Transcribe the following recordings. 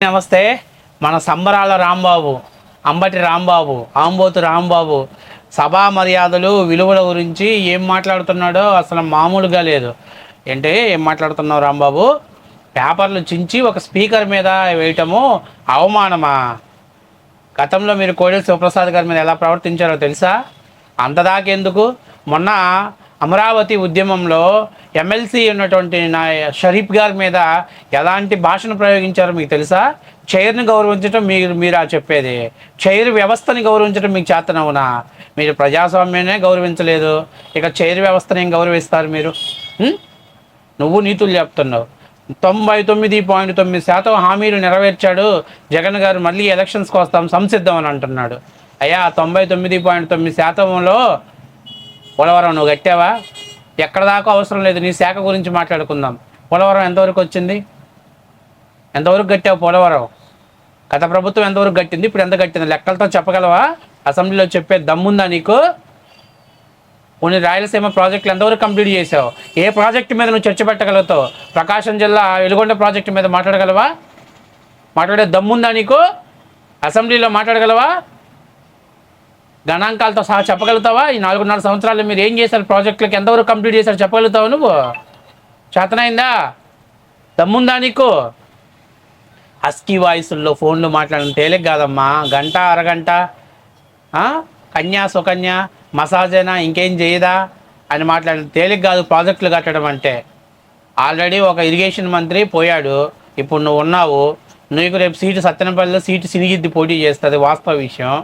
నమస్తే. మన సంబరాల రాంబాబు అంబటి రాంబాబు ఆంబోతు రాంబాబు సభా మర్యాదలు విలువల గురించి ఏం మాట్లాడుతున్నాడో అసలు మామూలుగా లేదు. ఏంటి ఏం మాట్లాడుతున్నావు రాంబాబు? పేపర్లు చించి ఒక స్పీకర్ మీద వేయటము అవమానమా? గతంలో మీరు కోడెల శివప్రసాద్ గారి మీద ఎలా ప్రవర్తించారో తెలుసా? అంతదాకెందుకు మొన్న అమరావతి ఉద్యమంలో ఎమ్మెల్సీ ఉన్నటువంటి నా షరీఫ్ గారి మీద ఎలాంటి భాషను ప్రయోగించారో మీకు తెలుసా? చైర్ని గౌరవించడం మీరు మీరు చెప్పేది. చైర్ వ్యవస్థని గౌరవించడం మీకు చేతనవునా? మీరు ప్రజాస్వామ్యాన్ని గౌరవించలేదు. ఇక చైర్ వ్యవస్థని ఏం గౌరవిస్తారు మీరు? నువ్వు నీతులు చెప్తున్నావు. తొంభై తొమ్మిది పాయింట్ తొమ్మిది శాతం హామీలు నెరవేర్చాడు జగన్ గారు. మళ్ళీ ఎలక్షన్స్కి వస్తాం సంసిద్ధం అని అంటున్నాడు. అయ్యా తొంభై తొమ్మిది పాయింట్ తొమ్మిది శాతంలో పోలవరం నువ్వు కట్టావా? ఎక్కడ దాకా అవసరం లేదు. నీ శాఖ గురించి మాట్లాడుకుందాం. పోలవరం ఎంతవరకు వచ్చింది? ఎంతవరకు కట్టావు పోలవరం? గత ప్రభుత్వం ఎంతవరకు కట్టింది? ఇప్పుడు ఎంత కట్టింది? లెక్కలతో చెప్పగలవా? అసెంబ్లీలో చెప్పే దమ్ముందా నీకు? కొన్ని రాయలసీమ ప్రాజెక్టులు ఎంతవరకు కంప్లీట్ చేసావు ఏ ప్రాజెక్టు మీద నువ్వు చర్చ పెట్టగలుగుతావు? ప్రకాశం జిల్లా వెలుగొండ ప్రాజెక్టు మీద మాట్లాడగలవా? మాట్లాడే దమ్ముందా నీకు? అసెంబ్లీలో మాట్లాడగలవా? గణాంకాలతో సహా చెప్పగలుగుతావా? ఈ నాలుగున్నర సంవత్సరాలు మీరు ఏం చేశారు? ప్రాజెక్టులకు ఎంతవరకు కంప్లీట్ చేశారు చెప్పగలుగుతావు నువ్వు? చేతనైందా? దమ్ముందా నీకు? హస్కీ వాయిస్ల్లో ఫోన్లు మాట్లాడడం తేలిక కాదమ్మా. గంట అరగంట కన్యా సుకన్య మసాజ్ అయినా ఇంకేం చేయదా? అని మాట్లాడడం తేలిక కాదు ప్రాజెక్టులు కట్టడం అంటే. ఆల్రెడీ ఒక ఇరిగేషన్ మంత్రి పోయాడు. ఇప్పుడు నువ్వు ఉన్నావు. నీకు రేపు సీటు సత్యనపల్లిలో సీటు సినిగిద్ది పోటీ చేస్తుంది వాస్తవ విషయం.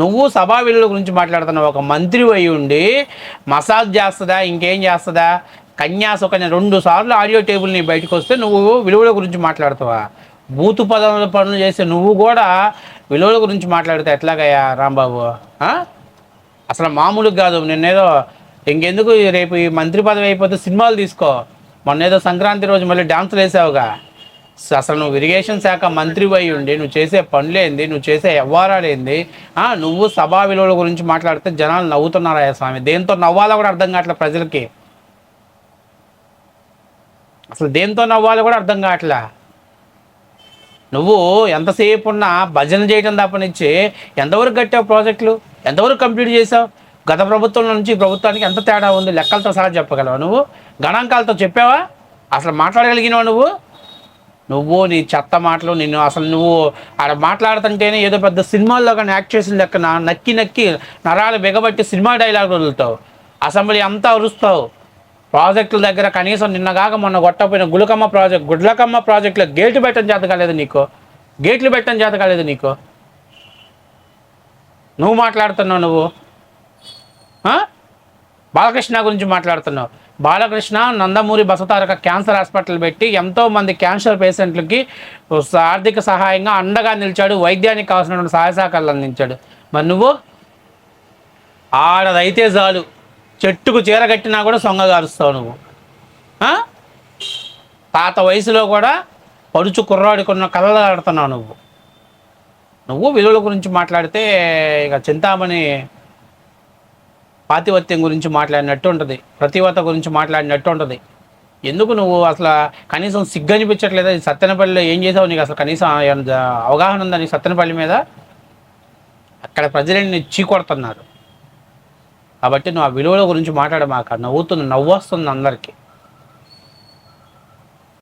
నువ్వు సభా విలువల గురించి మాట్లాడుతున్నావు ఒక మంత్రి అయి ఉండి మసాజ్ చేస్తుందా ఇంకేం చేస్తుందా? కన్యాసుకన్య రెండు సార్లు ఆడియో టేబుల్ నీ బయటకు వస్తే నువ్వు విలువల గురించి మాట్లాడుతావా? బూతు పదముల పనులు చేసే నువ్వు కూడా విలువల గురించి మాట్లాడితే ఎట్లాగయ్యా రాంబాబు? అసలు మామూలుగా కాదు నిన్నేదో ఇంకెందుకు రేపు ఈ మంత్రి పదవి అయిపోతే సినిమాలు తీసుకో. మొన్న ఏదో సంక్రాంతి రోజు మళ్ళీ డ్యాన్సులు వేసావుగా. అసలు నువ్వు ఇరిగేషన్ శాఖ మంత్రి ఉండి నువ్వు చేసే పనులేంది నువ్వు చేసే వ్యవహారాలేంది నువ్వు సభా విలువల గురించి మాట్లాడితే జనాలు నవ్వుతున్నారా స్వామి? దేంతో నవ్వాలో కూడా అర్థం కావట్లే ప్రజలకి. అసలు దేంతో నవ్వాలో కూడా అర్థం కావట్లే. నువ్వు ఎంతసేపు ఉన్నా భజన చేయడం తప్పనిచ్చి ఎంతవరకు కట్టావు ప్రాజెక్టులు? ఎంతవరకు కంప్లీట్ చేసావు గత ప్రభుత్వం నుంచి ప్రభుత్వానికి ఎంత తేడా ఉంది? లెక్కలతో సహా చెప్పగలవా నువ్వు? గణాంకాలతో చెప్పావా? అసలు మాట్లాడగలిగినావు నువ్వు? నువ్వు నీ చెత్త మాటలు నిన్ను అసలు నువ్వు ఆడ మాట్లాడుతుంటేనే ఏదో పెద్ద సినిమాల్లో కానీ యాక్ట్ చేసిన లెక్కన నక్కి నక్కి నరాలు బిగబట్టి సినిమా డైలాగ్ వదులుతావు. అసెంబ్లీ అంతా అరుస్తావు. ప్రాజెక్టుల దగ్గర కనీసం నిన్నగాక మొన్న కొట్టపోయిన గులకమ్మ ప్రాజెక్ట్ గుడ్లకమ్మ ప్రాజెక్టులో గేట్లు పెట్టడం చేత కాలేదు నీకు? గేట్లు పెట్టడం చేత కాలేదు నీకు? నువ్వు మాట్లాడుతున్నావు నువ్వు? బాలకృష్ణ గురించి మాట్లాడుతున్నావు. బాలకృష్ణ నందమూరి బసతారక క్యాన్సర్ హాస్పిటల్ పెట్టి ఎంతో మంది క్యాన్సర్ పేషెంట్లకి ఆర్థిక సహాయంగా అండగా నిలిచాడు వైద్యానికి కావాల్సినటువంటి సహాయ సహకారాలు అందించాడు. మరి నువ్వు? ఆడదైతే చాలు. చెట్టుకు చీర కట్టినా కూడా సొంగగారుస్తావు నువ్వు. తాత వయసులో కూడా పడుచు కుర్రాడికున్న కలలు ఆడుతున్నావు నువ్వు. నువ్వు విలువల గురించి మాట్లాడితే ఇక చింతామణి పాతివత్యం గురించి మాట్లాడినట్టు ఉంటుంది. ప్రతివత గురించి మాట్లాడినట్టు ఉంటుంది. ఎందుకు నువ్వు అసలు కనీసం సిగ్గు అనిపించట్లేదా? సత్తెనపల్లిలో ఏం చేసావు? నీకు అసలు కనీసం అవగాహన ఉందా నీకు సత్తెనపల్లి మీద? అక్కడ ప్రజలని చీకొడుతున్నారు కాబట్టి నువ్వు ఆ విలువల గురించి మాట్లాడమాక నవ్వుతుంది నవ్వు వస్తుంది అందరికీ.